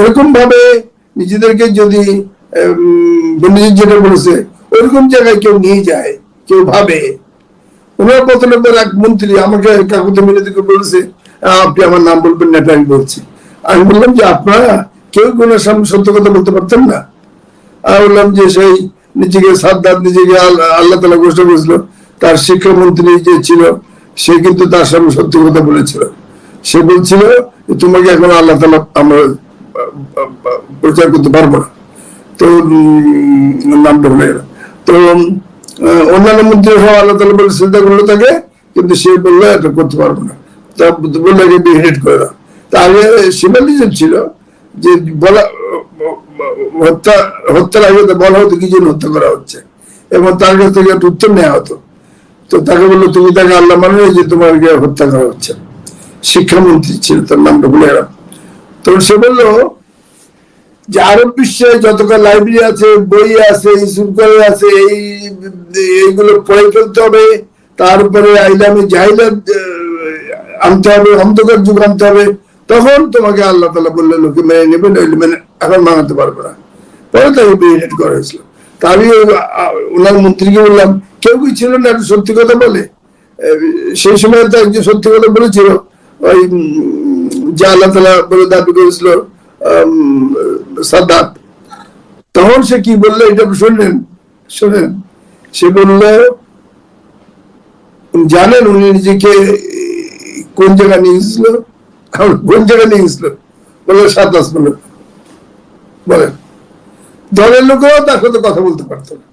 এরকম ভাবে নিজেদেরকে যদি যেটা বলেছে ওইরকম জায়গায় কেউ নিয়ে যায়, কেউ ভাবে। ওনার পতনের এক মন্ত্রী আমাকে কাকুতে মিনতি করে বলেছে, আপনি আমার নাম বলবেন না, আমি বলছি। আমি বললাম যে, আপনারা কেউ কোনো সামনে সত্য কথা বলতে পারতেন না। আমি বললাম যে, সেই নিজেকে সাদ্দাত, নিজেকে আল্লাহ তালা ঘোষণা করেছিল, তার শিক্ষামন্ত্রী যে ছিল, সে কিন্তু তার সামনে সত্যি কথা বলেছিল। সে বলছিল তোমাকে এখন আল্লাহ তালা আমরা প্রচার করতে পারব না। তো নামটা ভুলে গেল তো অন্যান্য মন্ত্রী সব আল্লাহ তালা বলে চিন্তা করল তাকে, কিন্তু সে বলল এটা করতে পারব না। তা, বলল যে বিহেড করে দাও। তা আগে সিম্বলিজম ছিল, যে বলা, হত্যা, হত্যার আগে বলা হতো কি জন্য হত্যা করা হচ্ছে? এবং তার কাছ থেকে একটা উত্তর নেওয়া হতো। তো তাকে বলল, তুমি তাকে আল্লাহ মানে যে তোমাকে হত্যা করা হচ্ছে? শিক্ষামন্ত্রী ছিল, তার নামটা ভুলে গেলাম। তো সে বলল যে আরব বিশ্বে যতটা লাইব্রেরি আছে, বই আছে, স্কুল আছে, এই, এইগুলো পড়ে ফেলতে হবে। তারপরে আইলামে জাহিলা আনতে হবে, অন্ধকার যুগ আনতে হবে। তখন তোমাকে আল্লাহ তালা বললে লোকে মেনে নেবে, নইলে মেনে, এখন মানাতে পারবে না। পরে তাকে বিএড করা হয়েছিল। তা আমি ওনার মন্ত্রীকে বললাম, কেউ কি ছিল না একটু সত্যি কথা বলে? সেই সময় তো একজন সত্যি কথা বলেছিল, ওই যে আল্লাহ তালা দাবি করেছিল তখন সে কি বলল? এটা শুনলেন? শোনেন। সে বলল, জানেন উনি নিজেকে কোন জায়গায় নিয়ে গেছিল কোন জায়গায় নিয়ে গেছিল বলল, সাত আসমানের বলেন। দলের লোকেরাও তার সাথে কথা বলতে পারতো না।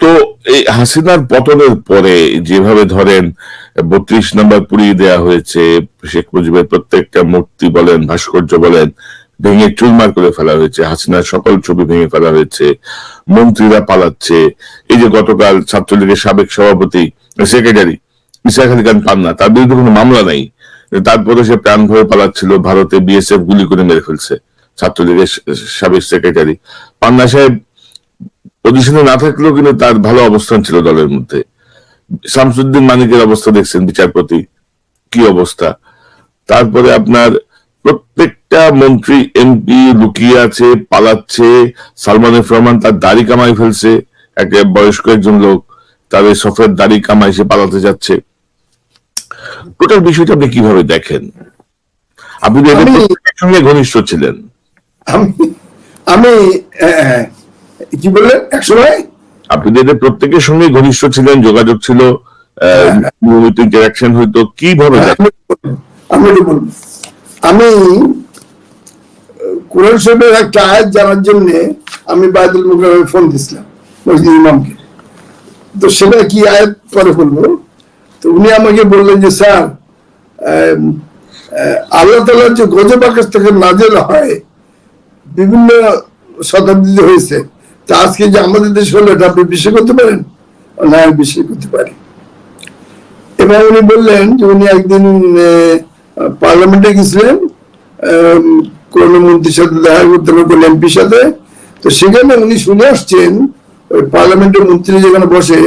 তো এই হাসিনার পতনের পরে যেভাবে ধরেন বত্রিশ নম্বর পুড়িয়ে দেওয়া হয়েছে, শেখ মুজিবের প্রত্যেকটা মূর্তি বলেন, ভাস্কর্য বলেন, ভেঙে চুরমার করে ফেলা হয়েছে, হাসিনার সকল ছবি ভেঙে ফেলা হয়েছে, মন্ত্রীরা পালাচ্ছে। এই যে গতকাল ছাত্রলীগের সাবেক সভাপতি, সেক্রেটারি ইসাক আলী খান পান্না তার বিরুদ্ধে কোনো মামলা নাই। তারপরে সে প্রাণ ভয়ে পালাচ্ছিল, ভারতে বিএসএফ গুলি করে মেরে ফেলছে, ছাত্রলীগের সাবেক সেক্রেটারি। পান্না সাহেব পজিশনে না থাকলেও কিন্তু তার ভালো অবস্থান ছিল দলের মধ্যে। শামসুদ্দিন মানিকের অবস্থা দেখছেন বিচারপতি কি অবস্থা? তারপরে আপনার প্রত্যেকটা মন্ত্রী এমপি লুকিয়ে আছে পালাচ্ছে সালমান রহমান তার দাড়ি কামাই ফেলছে একটা বয়স্ক একজন লোক তাদের সফেদ দাড়ি কামাই সে পালাতে যাচ্ছে। টোটাল বিষয়টা আপনি কীভাবে দেখেন? আপনি সঙ্গে ঘনিষ্ঠ ছিলেন। আমি আমি কি বললেন? এক সময়? আপনি তো প্রত্যেকের সঙ্গে ঘনিষ্ঠ ছিলেন যোগাযোগ ছিল নিয়মিত ইন্টারাকশন হইতো কীভাবে? আমি বলব আমি কোরআন শরীফের একটা আয়াত জানার জন্য আমি ফোন দিছিলাম মসজিদ ইমামকে। তো সেটা কি আয়াত পরে বলব? তো উনি আমাকে বললেন যে স্যার আল্লাহ তালার যে গজব আকাশ থেকে নাজেল হয় বিভিন্ন শতাব্দীতে হয়েছে তা আজকে যে আমাদের দেশে হলো, এটা আপনি বিশ্বাস করতে পারেন? না, আমি বিশ্বাস করতে পারি। এবার উনি বললেন যে উনি একদিন পার্লামেন্টে গেছিলেন কোন মন্ত্রীর সাথে দেখা করতে হবে, কোন এমপির সাথে। তো সেখানে উনি শুনে আসছেন, ওই পার্লামেন্টের মন্ত্রী যেখানে বসে,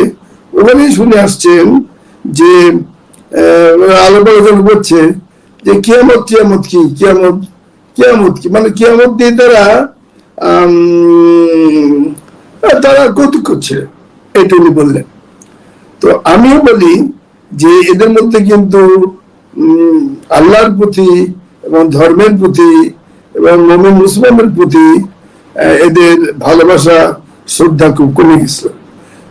ওখানেই শুনে আসছেন যে আলাপ আলোচনা করছে যে কিয়ামত কিয়ামত কি? কিয়ামত কিয়ামত কি? মানে কিয়ামত দিয়ে তারা তারা কৌতুক করছে এটা উনি বললেন। তো আমিও বলি যে এদের মধ্যে কিন্তু আল্লাহর প্রতি এবং ধর্মের প্রতি এবং মমিন মুসলমানের প্রতি এদের ভালোবাসা, শ্রদ্ধা খুব কমে গেছিল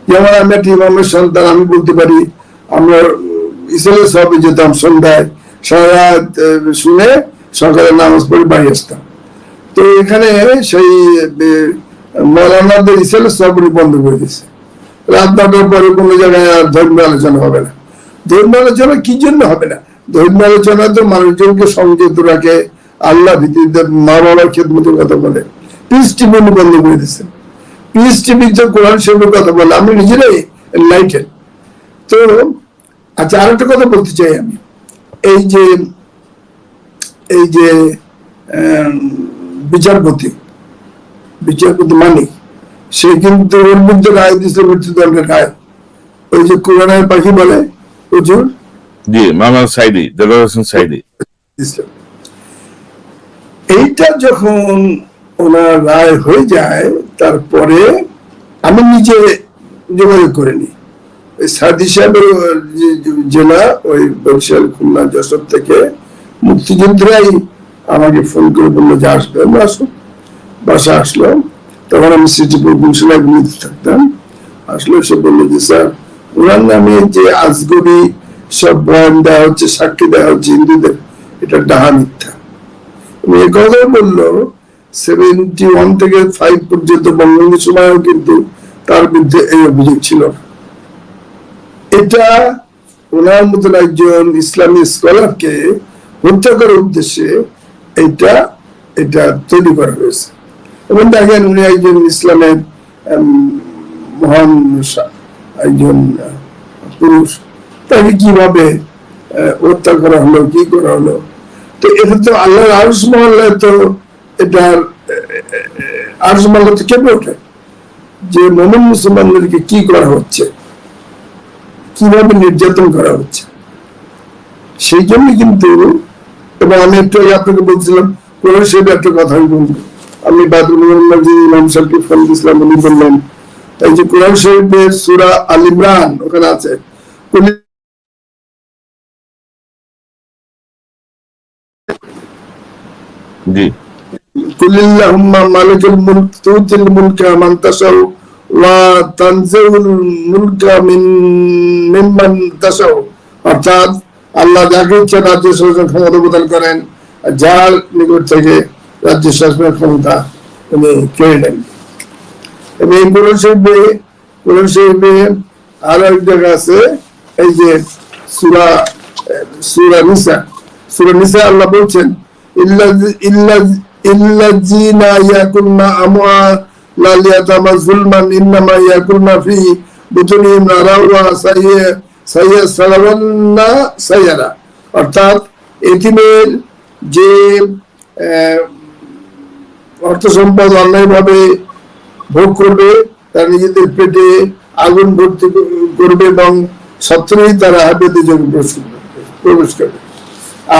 যেমন আমি একটা ইমামের সন্তান, আমি বলতে পারি, আমরা ইসলামের সবে যেতাম সন্ধ্যায় সারা শুনে সকালে নামাজ পড়ে বাড়ি আসতাম। তো এখানে সেই মৌলানাদের ইসলামের সব উনি বন্ধ করে দিয়েছে। রাত নটার পরে কোনো জায়গায় আর ধর্মীয় আলোচনা হবে না। ধর্মীয় আলোচনা কি জন্য হবে না? ধর্মীয় আলোচনা তো মানুষজনকে সংযত রাখে, আল্লাহ ভিত্তিতে মা বাবার খেদমতের কথা বলে। পিস টিভি বন্ধ করে দিচ্ছেন পিস টিভি তো কোরআন শরীফের কথা বলে, আমি নিজেরাই লাইটেন তো আচ্ছা আরেকটা কথা বলতে চাই আমি। এই যে এই যে বিচারপতি বিচারপতি মানিক সে কিন্তু ওর মধ্যে রায় দিচ্ছে মৃত্যুদণ্ডের রায়। ওই যে কোরআনের পাখি বলে প্রচুর জি মামা সাইদি দেলোয়ার হোসেন সাইদি। এইটা যখন ওনার রায় হয়ে যায় তারপরে আমি নিজে যোগাযোগ করিনি ওই সাদি সাহেবের জেলা ওই বরিশাল খুলনা যশোর থেকে মুক্তিযোদ্ধারাই আমাকে ফোন করে বলল, যে আসবে, আমরা আসো বাসা আসলো। তখন আমি সিটিপুর গুলশালায় ঘুমিয়ে থাকতাম। আসলো, সে বলল যে, স্যার, ওনার নামে যে আজগবি সব বয়ান দেওয়া হচ্ছে, সাক্ষী দেওয়া হচ্ছে হিন্দুদের, এটা ডাহা মিথ্যা। এবং এ কথা বলল। সেভেন্টি ওয়ান থেকে ফাইভ পর্যন্ত বঙ্গবন্ধু সময়ও কিন্তু তার বিরুদ্ধে এই অভিযোগ ছিল এটা ওনার মতন একজন ইসলামী স্কলারকে হত্যা করার উদ্দেশ্যে এটা এটা তৈরি করা হয়েছে। এবং দেখেন উনি একজন ইসলামের মহান একজন পুরুষ। তাকে কীভাবে হত্যা করা হলো, কি করা হলো? তো এটা তো আল্লাহর আরস মহল্লায় তো এটার আরস মহল্লা তো কেঁপে ওঠে। যে মোমিন মুসলমানদেরকে কি করা হচ্ছে? কীভাবে নির্যাতন করা হচ্ছে? সেই জন্য কিন্তু এবং আমি একটু আগে আপনাকে বলছিলাম প্রবেশের একটা কথা আমি বলব আমি ইমাম সাহেবকে ফোন দিয়েছিলাম উনি বললেন এই যে কোরআন শরীফের সুরা আল ইমরান ওখানে আছে। মুলকা মিন অর্থাৎ আল্লাহ যাকে ইচ্ছা রাজ্য শাসনের ক্ষমতা প্রদান করেন, আর যার নিকট থেকে রাজ্য শাসনের ক্ষমতা উনি কেড়ে নেন। এবং এই কোরআন শরীফে আরও এক জায়গা আছে, এই যে সুরা সুরা নিসা সুরা নিসা আল্লাহ বলছেন ইল্লা ইল্লা যুলমান ইন্নামা ইয়াকুলনা ফি বুতুনিহিম সাইয়া সালাওয়ান্না সাইয়ারা অর্থাৎ এতিমের যে অর্থ সম্পদ অন্যায়ভাবে ভোগ করবে, তারা নিজেদের পেটে আগুন ভর্তি করবে এবং সত্তরই তারা হাবিয়াতে জমি প্রবেশ করবে-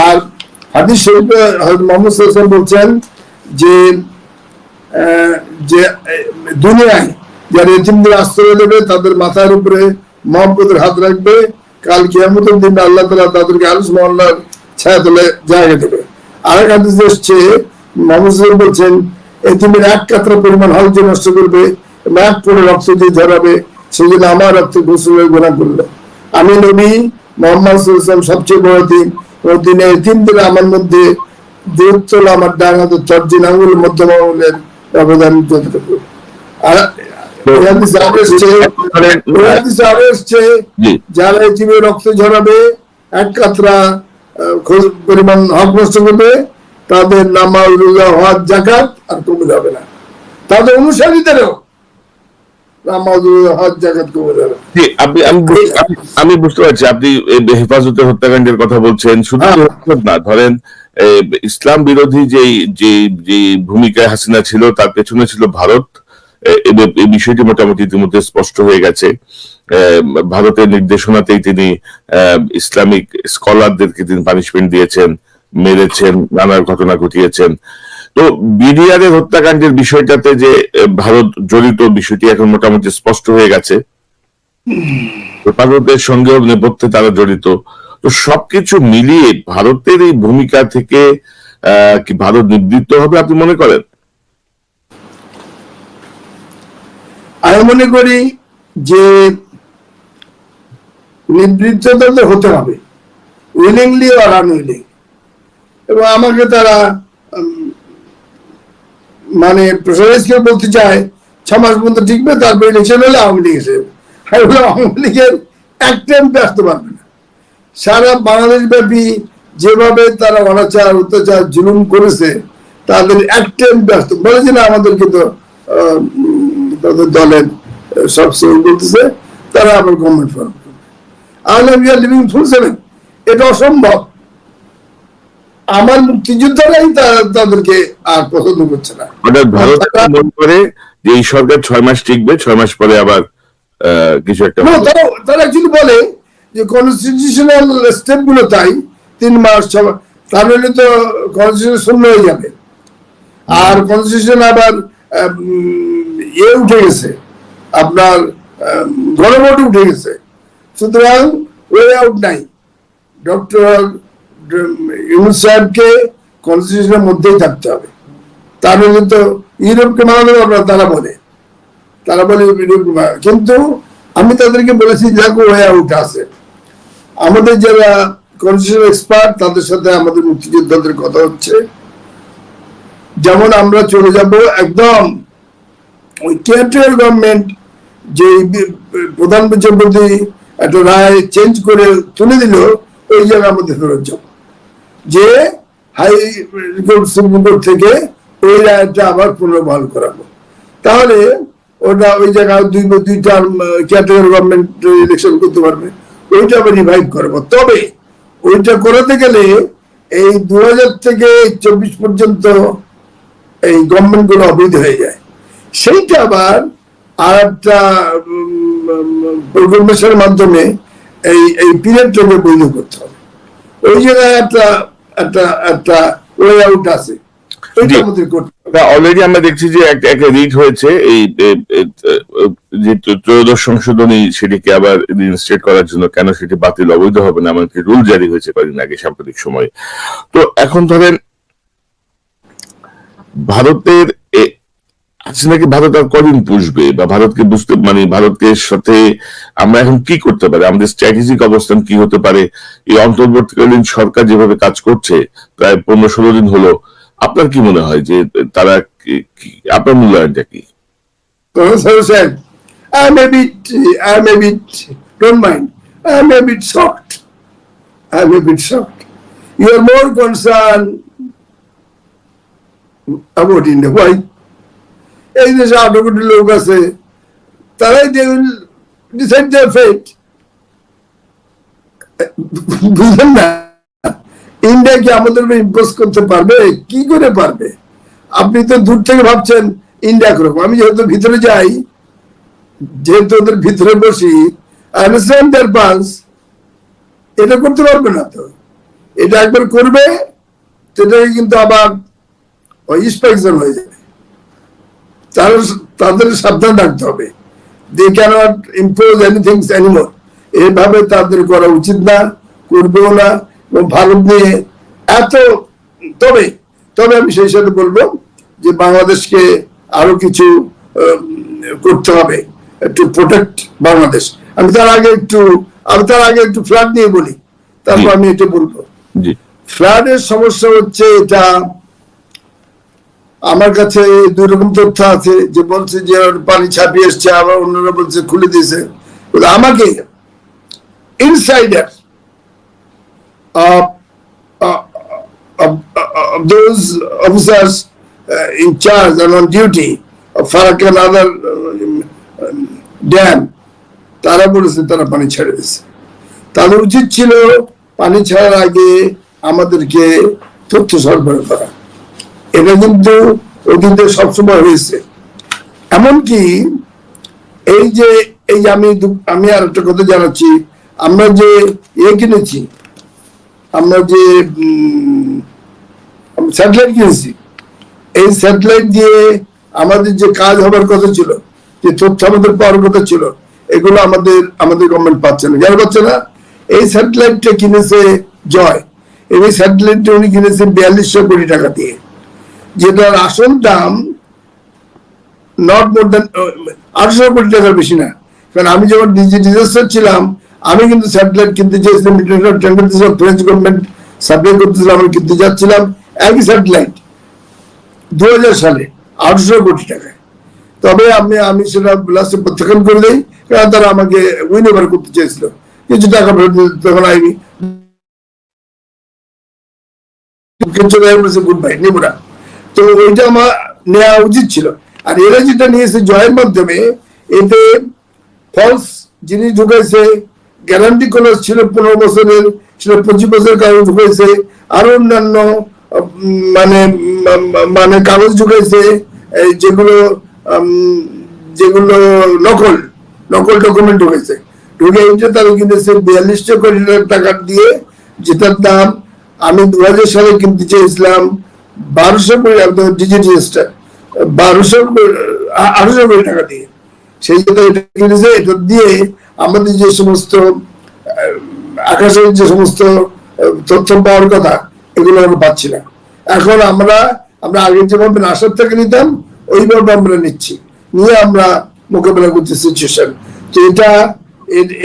আর হাদিস শরীফে মুহাম্মদ সাল্লাল্লাহু বলছেন যে যে দুনিয়ায় যারা এতিমদের আশ্রয় দেবে তাদের মাথার উপরে মহব্বতের হাত রাখবে। কাল কিয়ামতের দিন আল্লাহ তালা তাদেরকে আরশ মহল্লার ছায়া তলে জায়গা দেবে। আর এক হাদিস এসছে ওয়াসাল্লাম বলছেন, এতিমের এক কাতরা পরিমাণ হল যে নষ্ট করবে এক পরে রক্ত দিয়ে ধরাবে জন্য আমার রক্ত গোসলের গোনা করল আমি নবী মোহাম্মদ ওয়াসাল্লাম সবচেয়ে বড় দিন, ও দিনে এতিমদের আমার মধ্যে দূরত্ব আমার ডান চর্জিন আঙুল মধ্যম আঙুলের ব্যবধান যতটুকু। আর যারা রক্ত ঝরাবে এক কাতরা পরিমাণ হক নষ্ট করবে তাদের রোজা জাকাত আর কমে যাবে না। তাদের অনুসারীদেরও আমি বুঝ- আমি- আমি বুঝতে পারছি আপনি এই হেফাজতে হত্যাকাণ্ডের কথা বলছেন। শুধু হ্যাঁ। না ধরেন ইসলাম বিরোধী যে ভূমিকায় হাসিনা ছিল তার পেছনে ছিল ভারত। এই বিষয়টি মোটামুটি ইতিমধ্যে স্পষ্ট হয়ে গেছে। ভারতের নির্দেশনাতেই তিনি ইসলামিক স্কলারদেরকে তিনি পানিশমেন্ট দিয়েছেন, মেরেছেন নানা ঘটনা ঘটিয়েছেন। তো বিডিআরের হত্যাকাণ্ডের বিষয়টাতে যে ভারত জড়িত বিষয়টি এখন মোটামুটি স্পষ্ট হয়ে গেছে। ভারতের সঙ্গে নেপথ্যে তারা জড়িত। তো সবকিছু মিলিয়ে ভারতের এই ভূমিকা থেকে কি ভারত নিবৃত্ত হবে আপনি মনে করেন? আমি মনে করি যে নিবৃত্ততা তো হতে হবে। উইলিংলি আর আনউইলিং এবং আমাকে তারা মানে প্রেসারাইজ বলতে চায় ছ মাস পর্যন্ত টিকবে, তারপর ইলেকশন হলে আওয়ামী লীগ এসে আওয়ামী লীগের এক টাইম আসতে পারবে না। সারা বাংলাদেশ ব্যাপী যেভাবে তারা অনাচার অত্যাচার, জুলুম করেছে, তাদের এক টাইম ব্যস্ত বলেছে না, আমাদেরকে তো তাদের দলের সব সঙ্গে বলতেছে তারা আবার গভর্নমেন্ট ফর্ম আহলে we are living full seven এটা অসম্ভব। আমার মুক্তিযোদ্ধারাই তাদেরকে আর পছন্দ করছে না। ভারত মনে করে যে এই সরকার ছয় মাস টিকবে ছয় মাস পরে আবার কিছু একটা তারা তারা অ্যাকচুয়ালি বলে যে কনস্টিটিউশনাল স্টেপগুলো তাই তিন মাস ছ তাহলে তো কনস্টিটিউশন শূন্য হয়ে যাবে। আর কনস্টিটিউশন আবার ইয়ে উঠে গেছে, আপনার গণভোট উঠে গেছে। সুতরাং ওয়ে আউট নাই। ডক্টর ইউনুস সাহেবকে কনস্টিটিউশনের মধ্যেই থাকতে হবে। তার মধ্যে তো ইউরোপকে মানাতে পারব না তারা বলে। তারা বলে কিন্তু আমি তাদেরকে বলেছি, দেখো ওয়ে আউট আছে। আমাদের যারা কনস্টিটিউশন এক্সপার্ট তাদের সাথে আমাদের মুক্তিযোদ্ধাদের কথা হচ্ছে। যেমন আমরা চলে যাব একদম ওই টেরিটোরিয়াল গভর্নমেন্ট যে প্রধান বিচারপতি একটা রায় চেঞ্জ করে তুলে দিল, ওই জায়গায় আমাদের ফেরত যাব যে হাই কোর্ট সুপ্রিম কোর্ট থেকে ওই রায়টা আবার পুনর্বহাল করাবো। তাহলে ওটা ওই জায়গায় দুই দুই টার্ম ক্যাটাগরি গভর্নমেন্ট ইলেকশন করতে পারবে। ওইটা আবার রিভাইভ করব। তবে ওইটা করাতে গেলে এই দু হাজার থেকে চব্বিশ পর্যন্ত এই গভর্নমেন্টগুলো অবৈধ হয়ে যায়। সেইটা আবার আর একটা প্রোগ্রামেশনের মাধ্যমে এই এই পিরিয়ডটাকে বৈধ করতে হবে। ওই জায়গায় একটা একটা একটা ওয়ে আউট আছে অলরেডি আমরা দেখছি যে একটা রিট হয়েছে এই যে ত্রয়োদশ সংশোধনী সেটিকে আবার রিইনস্টেট করার জন্য কেন সেটি বাতিল অবৈধ হবে না এমনকি রুল জারি হয়েছে কদিন আগে সাম্প্রতিক সময়ে। তো এখন ধরেন ভারতের আছে নাকি ভারত আর কদিন পুষবে বা ভারতকে বুঝতে মানে ভারতের সাথে আমরা এখন কি করতে পারি আমাদের স্ট্র্যাটেজিক অবস্থান কি হতে পারে এই অন্তর্বর্তীকালীন সরকার যেভাবে কাজ করছে, প্রায় পনেরো ষোলো দিন হলো আপনার কি মনে হয় যে তারা আপনার মূল্যায়নটা কি. You are more concerned about India. Why? এই দেশে আঠারো কোটি লোক আছে, তারাই their fate. বুঝলেন না? ইন্ডিয়া কি আমাদের ইম্পোজ করতে পারবে? কি করে পারবে? আপনি তো দূর থেকে ভাবছেন ইন্ডিয়া করব আমি যেহেতু ভিতরে যাই, যেহেতু ওদের ভিতরে বসি পালস এটা করতে পারবে না তো। এটা একবার করবে সেটাকে কিন্তু আবার ইন্সপেকশন হয়ে যাবে। তার তাদের সাবধান রাখতে হবে। They can't impose anything anymore এভাবে তাদের করা উচিত না করবেও না এবং ভারত নিয়ে এত তবে তবে আমি সেই সাথে বলব যে বাংলাদেশকে আরও কিছু করতে হবে। একটু প্রোটেক্ট বাংলাদেশ। আমি তার আগে একটু আমি তার আগে একটু ফ্ল্যাট নিয়ে বলি। তারপর আমি এটা বলব। ফ্লাডের সমস্যা হচ্ছে এটা আমার কাছে দুই রকম তথ্য আছে যে বলছে যে পানি ছাপিয়ে এসছে আবার অন্যরা বলছে খুলে দিয়েছে। আমাকে insider those officers in charge and on duty of Farrakhan other uh, um, dam তারা বলেছে তারা পানি ছেড়ে দিয়েছে। তাদের উচিত ছিল পানি ছাড়ার আগে আমাদেরকে তথ্য সরবরাহ করা। এটা কিন্তু অতীতে সবসময় হয়েছে। এমনকি এই যে, এই আমি আমি আর একটা কথা জানাচ্ছি, আমরা যে ইয়ে কিনেছি, আমরা যে স্যাটেলাইট কিনেছি, এই স্যাটেলাইট দিয়ে আমাদের যে কাজ হবার কথা ছিল, যে তথ্য আমাদের পাওয়ার কথা ছিল, এগুলো আমাদের আমাদের গভর্নমেন্ট পাচ্ছে না। যারা পাচ্ছে না, এই স্যাটেলাইটটা কিনেছে জয়। এই স্যাটেলাইটটা উনি কিনেছে বিয়াল্লিশশো কোটি টাকা দিয়ে। যেটার আসল দাম নট মোর দেন আটশো কোটি টাকার বেশি না। কারণ আমি যখন ডিজাস্টার ছিলাম, আমি কিন্তু স্যাটেলাইট কিনতে চেয়েছিলাম ইন্টারন্যাশনাল টেন্ডার দিয়েছিলাম ফ্রেঞ্চ গভর্নমেন্ট সাপ্লাই করতেছিলাম আমি কিনতে যাচ্ছিলাম, একই স্যাটেলাইট দু হাজার সালে, আটশো কোটি টাকায়। তবে আমি আমি সেটা লাস্টে প্রত্যাখ্যান করে দিই, কারণ তারা আমাকে উইন ওভার করতে চেয়েছিল। কিছু টাকা ফেরত তখন আইনি। গুড বাই নিব না। তো ওইটা আমার নেওয়া উচিত ছিল। আর এরা যেটা নিয়েছে, জয়ের মাধ্যমে, এতে ফলস জিনিস ঢুকাইছে গ্যারান্টি কলেজ ছিল পনেরো বছরের সেটা পঁচিশ বছরের কাগজ ঢুকাইছে আরও অন্যান্য মানে মানে কাগজ ঢুকাইছে এই যেগুলো যেগুলো নকল নকল ডকুমেন্ট ঢুকেছে। ঢুকে এইটা তারা কিনেছে বিয়াল্লিশটা কোটি টাকা দিয়ে, যেটার দাম আমি দু হাজার সালে কিনতে চেয়েছিলাম বারোশো কোটি বারোশো আঠারোশো কোটি টাকা দিয়ে। সেই জন্য এটা দিয়ে আমাদের যে সমস্ত আকাশের যে সমস্ত তথ্য পাওয়ার কথা, এগুলো আমরা পাচ্ছি না। এখন আমরা আমরা আগে যেভাবে নাসার থেকে নিতাম, ওইভাবে আমরা নিচ্ছি। নিয়ে আমরা মোকাবেলা করছি সিচুয়েশন তো এটা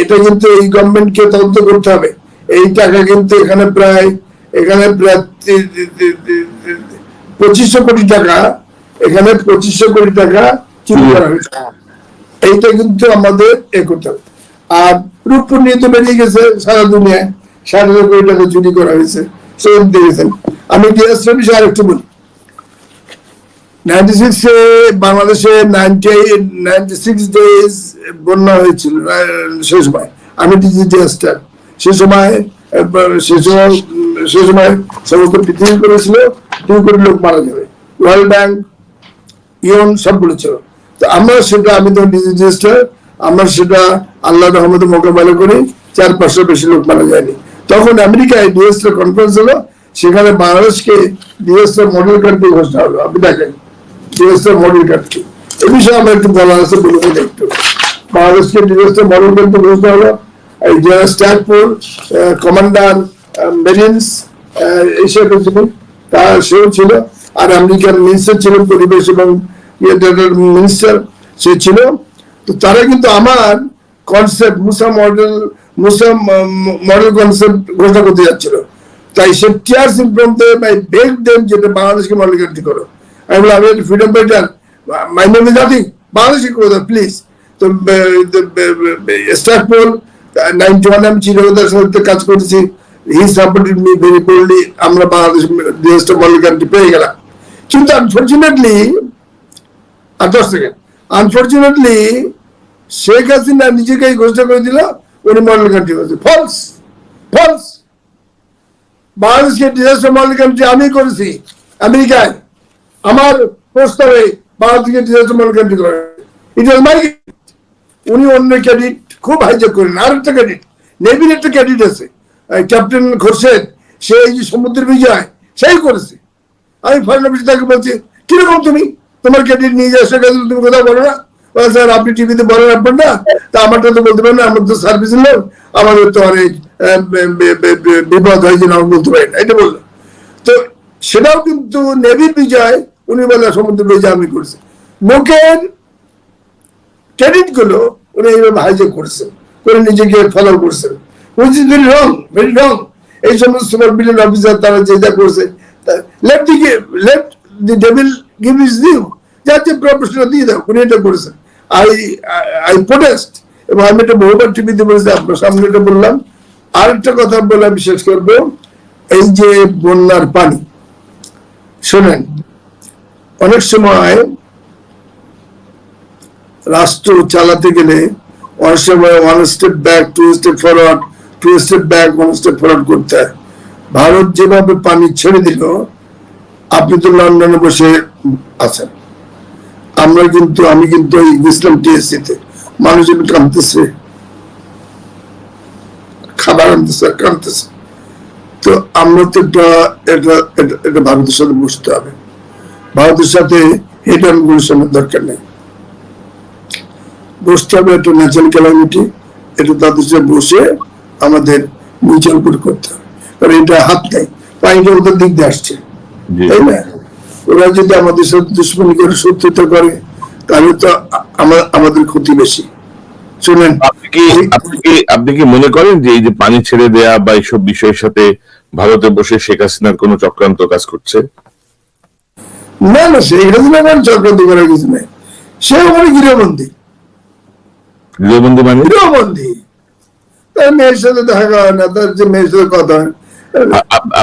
এটা কিন্তু এই গভর্নমেন্টকে তদন্ত করতে হবে। এই টাকা কিন্তু এখানে প্রায় এখানে প্রায় পঁচিশশো কোটি টাকা এখানে পঁচিশশো কোটি টাকা চুরি করা হয়েছে। এইটা কিন্তু আমাদের এ করতে হবে। আর রূপপুর নিয়ে তো বেরিয়ে গেছে সারা দুনিয়ায় ষাট হাজার কোটি টাকা চুরি করা হয়েছে সেরকম আমি বিষয়ে আরেকটু বলি। নাইনটি সিক্সে বাংলাদেশে নাইনটি নাইনটি সিক্স ডেজ বন্যা হয়েছিল সে সময়। আমি ডিজিটাল সে সময় সে সময় সে সময় সমস্ত পৃথিবী করেছিল দুই কোটি লোক মারা যাবে। ওয়ার্ল্ড ব্যাংক ইয়ন সব বলেছিল। তো আমরা সেটা, আমি তো ডিজিটাল আমরা সেটা আল্লাহ রহমতে মোকাবেলা করি, চার পাঁচশো বেশি লোক মারা যায়নি। তখন আমেরিকায় ডিএসএল কনফারেন্স হলো, সেখানে বাংলাদেশকে ডিএসএল মডেল কান্ট্রি ঘোষণা হলো। আপনি দেখেন ডিএসএল মডেল কান্ট্রি এ বিষয়ে আমরা একটু বলা আছে বলে দিন একটু। বাংলাদেশকে ডিএসএল মডেল কান্ট্রি ঘোষণা হলো, এই জেনারেল স্ট্যাটপুর কমান্ডার মেরিনস এইসব ছিলেন তা সেও ছিল আর আমেরিকার মিনিস্টার ছিলেন পরিবেশ এবং মিনিস্টার সে ছিল তো তারা কিন্তু আমার concept Musa model Musa model concept ঘোষণা করতে যাচ্ছিল তাই সে tears in from them beg them যেটা বাংলাদেশকে মডেল কান্ট্রি করো আমি বললাম আমি freedom fighter my name is nothing বাংলাদেশকে করে দাও প্লিজ তো স্টারপোল নাইনটি ওয়ান আমি চিরকতার সাথে কাজ করেছি he supported me very coldly আমরা বাংলাদেশ দেশটা মডেল কান্ট্রি পেয়ে গেলাম। কিন্তু আনফর্চুনেটলি আর দশ সেকেন্ড আনফর্চুনেটলি শেখ হাসিনা নিজেকে ঘোষণা করে দিল, উনি মডেল কান্ট্রি করেছে। ফলস ফলস বাংলাদেশকে ডিজাস্টার মডেল কান্ট্রি আমি করেছি, আমেরিকায়। আমার প্রস্তাবে বাংলাদেশকে ডিজাস্টার মডেল কান্ট্রি করে ইট ওয়াজ মাই উনি অন্য ক্যাডিট খুব হাইজ্যাক করেন। আর একটা ক্যাডিট নেভির একটা ক্যাডিট আছে। ক্যাপ্টেন খোরশেদ, সে এই যে সমুদ্রের বিজয়, সেই করেছে। আমি ফরেন অফিসে তাকে বলছি, কীরকম তুমি? তোমার ক্যাডিট নিয়ে যাও সেখানে তুমি কোথাও বলো না? স্যার, আপনি টিভিতে বলেন আপনার না। তা আমারটা তো বলতে পারেন না, আমার তো সার্ভিসের লোক। আমাদের তো অনেক বিপদ হয় যে আমি বলতে পারি না। এটা বলল। তো সেটাও কিন্তু নেভির বিজয়, উনি বলে সমুদ্র বিজয় আমি করছি। মুখের ক্রেডিটগুলো উনি এইভাবে হাইজেক করছেন করে নিজেকে ফলো করছেন ভেরি রং ভেরি রং এই সমস্ত বিলিয়ন অফিসার তারা যেটা করছে let the let the devil give is due যার যে প্রফেশনাল দিয়ে দাও, উনি এটা করেছেন। আই আই প্রোটেস্ট এবং আমি এটা বহুবার টিভিতে বলেছি, আপনার সামনে এটা বললাম। আরেকটা কথা বলে আমি শেষ করব। এই যে বন্যার পানি, শোনেন, অনেক সময় রাষ্ট্র চালাতে গেলে, অনেক সময় one step back two step forward two step back one step forward করতে। হয় ভারত যেভাবে পানি ছেড়ে দিল, আপনি তো লন্ডনে বসে আছেন। আমরা কিন্তু, আমি কিন্তু এই গেছিলাম টিএসসিতে। মানুষজন কাঁদতেছে। খাবার আনতেছে, কাঁদতেছে। তো আমরা তো এটা এটা এটা- এটা ভারতের সাথে বসতে হবে। ভারতের সাথে হেড অ্যান্ড গুলশনের দরকার নেই। বসতে হবে একটা ন্যাচারাল ক্যালামিটি এটা তাদের সাথে বসে আমাদের মিউচুয়াল করে করতে হবে। কারণ এটা হাত নেই পানিটা ওদের দিক দিয়ে আসছে। তাই না? ওরা যদি আমাদের সাথে দুশ্মনী করে শত্রুতা করে তাহলে তো আমাদের ক্ষতি বেশি। শুনেন আপনি কি আপনি কি আপনি কি মনে করেন যে এই যে পানি ছেড়ে দেয়া বা এইসব বিষয়ের সাথে ভারতে বসে শেখ হাসিনার কোনো চক্রান্ত কাজ করছে? না না হাসিনা কোনো চক্রান্ত করার কিছু নেই। সে ওখানে গৃহবন্দী। গৃহবন্দী মানে? গৃহবন্দী। তার মেয়ের সাথে দেখা হয় না তার যে মেয়ের সাথে কথা হয়।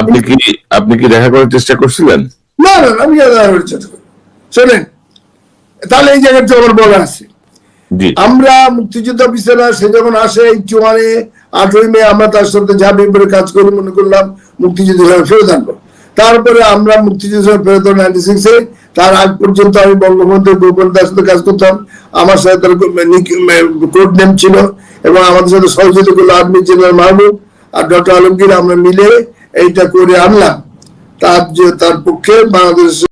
আপনি কি আপনি কি দেখা করার চেষ্টা করছিলেন? না না আমি দেখা করছি না। শোনেন তাহলে এই জায়গাটা আমার বলা আছে আমরা মুক্তিযুদ্ধ অফিসাররা সে যখন আসে এই চুয়ানে আঠেরোই মে আমরা তার সাথে ঝাঁপিয়ে পড়ে কাজ করি মনে করলাম মুক্তিযুদ্ধ ফেরত আনব। তারপরে আমরা মুক্তিযুদ্ধ ফেরত নাইনটি সিক্সে তার আগ পর্যন্ত আমি বঙ্গবন্ধু গোপাল দাস কাজ করতাম। আমার সাথে তার কোড নেম ছিল এবং আমাদের সাথে সহযোগিতা করল আর্মি জেনারেল মাহবুব আর ডক্টর আলমগীর আমরা মিলে এইটা করে আনলাম। তার যে তার পক্ষে বাংলাদেশ